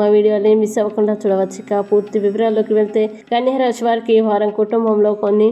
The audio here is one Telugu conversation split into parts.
మా వీడియోని మిస్ అవ్వకుండా చూడవచ్చు. ఇక పూర్తి వివరాల్లోకి వెళ్తే కన్యరాశి వారికి వారం కుటుంబంలో కొన్ని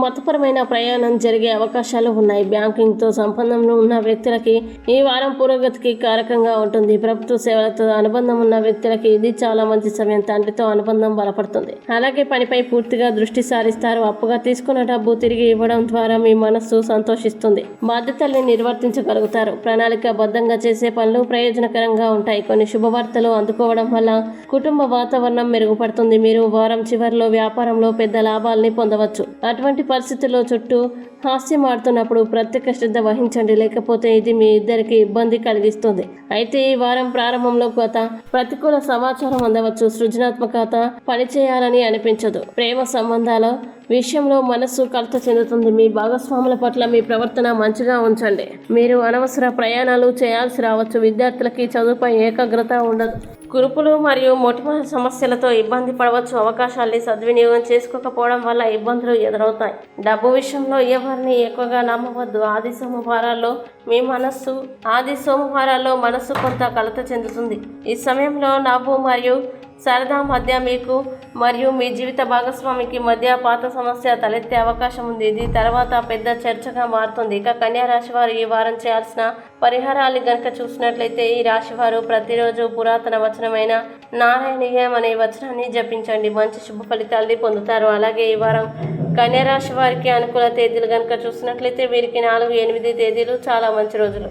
మతపరమైన ప్రయాణం జరిగే అవకాశాలు ఉన్నాయి. బ్యాంకింగ్తో సంబంధంలో ఉన్న వ్యక్తులకి ఈ వారం పురోగతికి కారకంగా ఉంటుంది. ప్రభుత్వ సేవలతో అనుబంధం ఉన్న వ్యక్తులకి ఇది చాలా మంచి సమయం. తండ్రితో అనుబంధం బలపడుతుంది. అలాగే పనిపై పూర్తిగా దృష్టి సారిస్తారు. అప్పుగా తీసుకున్న డబ్బు తిరిగి ఇవ్వడం ద్వారా మీ మనస్సు సంతోషిస్తుంది. బాధ్యతల్ని నిర్వర్తించగలుగుతారు. ప్రణాళికాబద్ధంగా చేసే పనులు ప్రయోజనకరంగా ఉంటాయి. కొన్ని శుభవార్తలు అందుకోవడం వల్ల కుటుంబ వాతావరణం మెరుగుపడుతుంది. మీరు వారం చివరిలో వ్యాపారంలో పెద్ద లాభాల్ని పొందవచ్చు. అటువంటి పరిస్థితుల్లో చుట్టూ హాస్యం ఆడుతున్నప్పుడు ప్రత్యేక శ్రద్ధ వహించండి. లేకపోతే ఇది మీ ఇద్దరికి ఇబ్బంది కలిగిస్తుంది. అయితే ఈ వారం ప్రారంభంలో కొత్త ప్రతికూల సమాచారం అందవచ్చు. సృజనాత్మకత పనిచేయాలని అనిపించదు. ప్రేమ సంబంధాలు విషయంలో మనస్సు కలత చెందుతుంది. మీ భాగస్వాముల పట్ల మీ ప్రవర్తన మంచిగా ఉంచండి. మీరు అనవసర ప్రయాణాలు చేయాల్సి రావచ్చు. విద్యార్థులకి చదువుపై ఏకాగ్రత ఉండదు. కురుపులు మరియు మొటిమల సమస్యలతో ఇబ్బంది పడవచ్చు. అవకాశాన్ని సద్వినియోగం చేసుకోకపోవడం వల్ల ఇబ్బందులు ఎదురవుతాయి. డబ్బు విషయంలో ఎవరిని ఎక్కువగా నమ్మవద్దు. ఆది సోమవారాల్లో మీ మనస్సు ఆది సోమవారాల్లో మనస్సు కొంత కలత చెందుతుంది. ఈ సమయంలో నవ్వు మరియు సరదా మధ్య మీకు మరియు మీ జీవిత భాగస్వామికి మధ్య పాత సమస్య తలెత్తే అవకాశం ఉంది. ఇది తర్వాత పెద్ద చర్చగా మారుతుంది. ఇక కన్యా రాశి వారు ఈ వారం చేయాల్సిన పరిహారాలు గనక చూసినట్లయితే ఈ రాశి వారు ప్రతిరోజు పురాతన వచనమైన నారాయణీయం అనే వచనాన్ని జపించండి. మంచి శుభ ఫలితాల్ని పొందుతారు. అలాగే ఈ వారం కన్యా రాశి వారికి అనుకూల తేదీలు కనుక చూసినట్లయితే వీరికి నాలుగు ఎనిమిది తేదీలు చాలా మంచి రోజులు.